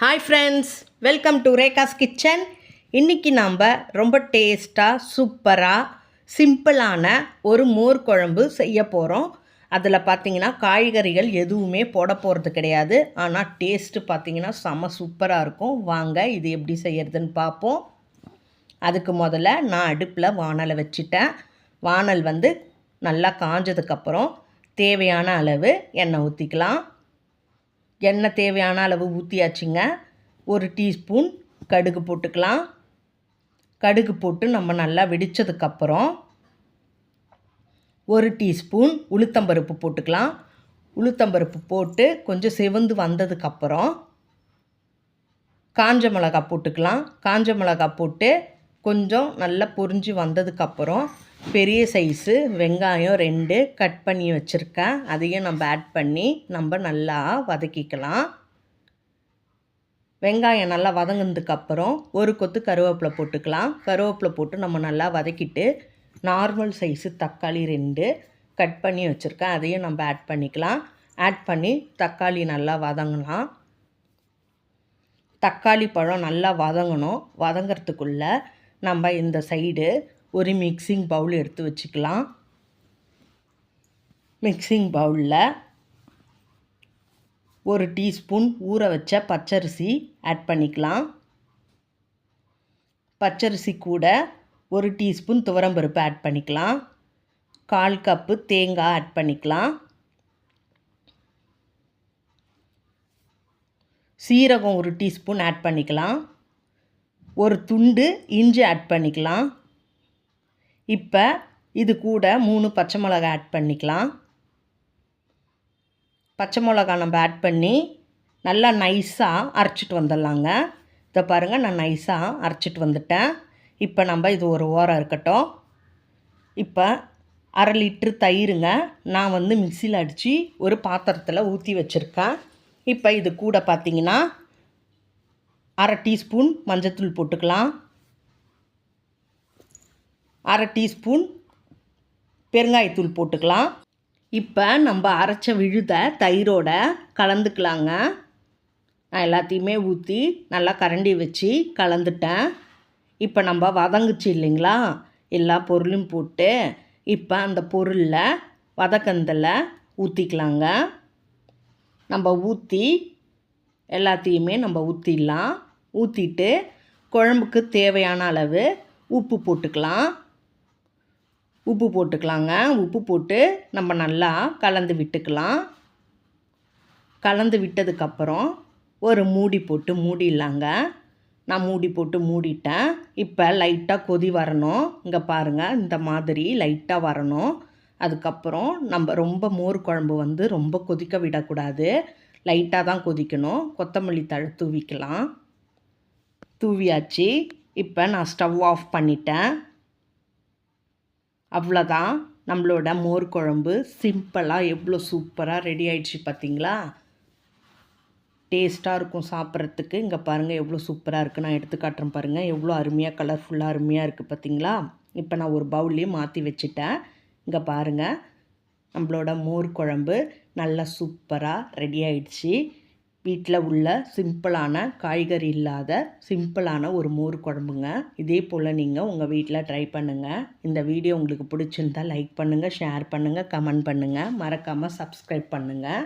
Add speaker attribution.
Speaker 1: Hi friends welcome to Rekha's kitchen இன்றைக்கி நாம் ரொம்ப டேஸ்ட்டாக சூப்பராக சிம்பிளான ஒரு மோர் குழம்பு செய்ய போகிறோம் அதில் பார்த்தீங்கன்னா காய்கறிகள் எதுவுமே போட போகிறது கிடையாது. ஆனால் டேஸ்ட்டு பார்த்தீங்கன்னா செம சூப்பராக இருக்கும். வாங்க இது எப்படி செய்கிறதுன்னு பார்ப்போம் அதுக்கு முதல்ல நான் அடுப்பில் வானலை வச்சுட்டேன். வானல் வந்து நல்லா காஞ்சதுக்கப்புறம் தேவையான அளவு எண்ணெய் ஊற்றிக்கலாம் எண்ணெய் தேவையான அளவு ஊற்றியாச்சுங்க ஒரு டீஸ்பூன் கடுகு போட்டுக்கலாம். கடுகு போட்டு நம்ம நல்லா வெடித்ததுக்கப்புறம் ஒரு டீஸ்பூன் உளுத்தம்பருப்பு போட்டுக்கலாம். உளுத்தம்பருப்பு போட்டு கொஞ்சம் செவந்து வந்ததுக்கப்புறம் காஞ்ச மிளகா போட்டுக்கலாம். காஞ்ச மிளகா போட்டு கொஞ்சம் நல்லா பொரிஞ்சு வந்ததுக்கப்புறம் பெரிய சைஸு வெங்காயம் ரெண்டு கட் பண்ணி வச்சுருக்கேன். அதையும் நம்ம ஆட் பண்ணி நம்ம நல்லா வதக்கிக்கலாம். வெங்காயம் நல்லா வதங்கினதுக்கப்புறம் ஒரு கொத்து கருவேப்பிலை போட்டுக்கலாம். கருவேப்பிலை போட்டு நம்ம நல்லா வதக்கிட்டு நார்மல் சைஸு தக்காளி ரெண்டு கட் பண்ணி வச்சுருக்கேன். அதையும் நம்ம ஆட் பண்ணிக்கலாம். ஆட் பண்ணி தக்காளி நல்லா வதங்கலாம் தக்காளி பழம் நல்லா வதங்கணும். வதங்கிறதுக்குள்ளே நம்ம இந்த சைடு ஒரு மிக்சிங் பவுல் எடுத்து வச்சுக்கலாம். மிக்சிங் பவுலில் ஒரு டீஸ்பூன் ஊற வச்ச பச்சரிசி ஆட் பண்ணிக்கலாம். பச்சரிசி கூட ஒரு டீஸ்பூன் துவரம்பருப்பு ஆட் பண்ணிக்கலாம். கால் கப்பு தேங்காய் ஆட் பண்ணிக்கலாம். சீரகம் ஒரு டீஸ்பூன் ஆட் பண்ணிக்கலாம். ஒரு துண்டு இஞ்சி ஆட் பண்ணிக்கலாம். இப்போ இது கூட மூணு பச்சை மிளகா ஆட் பண்ணிக்கலாம். பச்சை மிளகா நம்ம ஆட் பண்ணி நல்லா நைஸாக அரைச்சிட்டு வந்துடலாங்க. இதை பாருங்கள் நான் நைஸாக அரைச்சிட்டு வந்துட்டேன். இப்போ நம்ம இது ஒரு ஓரம் இருக்கட்டும். இப்போ அரை லிட்ரு தயிருங்க. நான் வந்து மிக்சியில் அடித்து ஒரு பாத்திரத்தில் ஊற்றி வச்சுருக்கேன். இப்போ இது கூட பார்த்திங்கன்னா அரை டீஸ்பூன் மஞ்சத்தூள் போட்டுக்கலாம். அரை டீஸ்பூன் பெருங்காயத்தூள் போட்டுக்கலாம். இப்போ நம்ம அரைச்ச விழுத தயிரோட கலந்துக்கலாங்க. நான் எல்லாத்தையுமே ஊற்றி நல்லா கரண்டி வச்சு கலந்துட்டேன். இப்போ நம்ம வதங்குச்சு இல்லைங்களா? எல்லா பொருளும் போட்டு இப்போ அந்த பொருளில் வதக்கந்தில் ஊற்றிக்கலாங்க நம்ம ஊற்றி எல்லாத்தையுமே நம்ம ஊற்றிடலாம் ஊற்றிட்டு குழம்புக்கு தேவையான அளவு உப்பு போட்டுக்கலாம். உப்பு போட்டுக்கலாங்க. உப்பு போட்டு நம்ம நல்லா கலந்து விட்டுக்கலாம். கலந்து விட்டதுக்கப்புறம் ஒரு மூடி போட்டு மூடிடலாங்க நான் மூடி போட்டு மூடிட்டேன். இப்போ லைட்டாக கொதி வரணும். இங்கே பாருங்கள் இந்த மாதிரி லைட்டாக வரணும். அதுக்கப்புறம் நம்ம ரொம்ப மோர் குழம்பு வந்து ரொம்ப கொதிக்க விடக்கூடாது. லைட்டாக தான் கொதிக்கணும். கொத்தமல்லி தழை தூவிக்கலாம். தூவியாச்சு. இப்போ நான் ஸ்டவ் ஆஃப் பண்ணிட்டேன். அவ்வளோதான் நம்மளோட மோர் குழம்பு சிம்பிளாக எவ்வளோ சூப்பராக ரெடி ஆயிடுச்சு பார்த்தீங்களா டேஸ்ட்டாக இருக்கும் சாப்பிட்றதுக்கு. இங்கே பாருங்கள் எவ்வளோ சூப்பராக இருக்குது நான் எடுத்து காட்டுறேன் பாருங்கள் எவ்வளோ அருமையாக கலர்ஃபுல்லாக அருமையாக இருக்குது பார்த்தீங்களா இப்போ நான் ஒரு பவுல்லையும் மாற்றி வச்சுட்டேன். இங்கே பாருங்கள் நம்மளோட மோர் குழம்பு நல்லா சூப்பராக ரெடி ஆயிடுச்சு. வீட்டில் உள்ள சிம்பிளான காய்கறி இல்லாத சிம்பிளான ஒரு மோர் குழம்புங்க. இதே போல் நீங்கள் உங்கள் வீட்டில் ட்ரை பண்ணுங்கள் இந்த வீடியோ உங்களுக்கு பிடிச்சிருந்தால் லைக் பண்ணுங்கள் ஷேர் பண்ணுங்கள் கமெண்ட் பண்ணுங்கள் மறக்காமல் சப்ஸ்கிரைப் பண்ணுங்கள்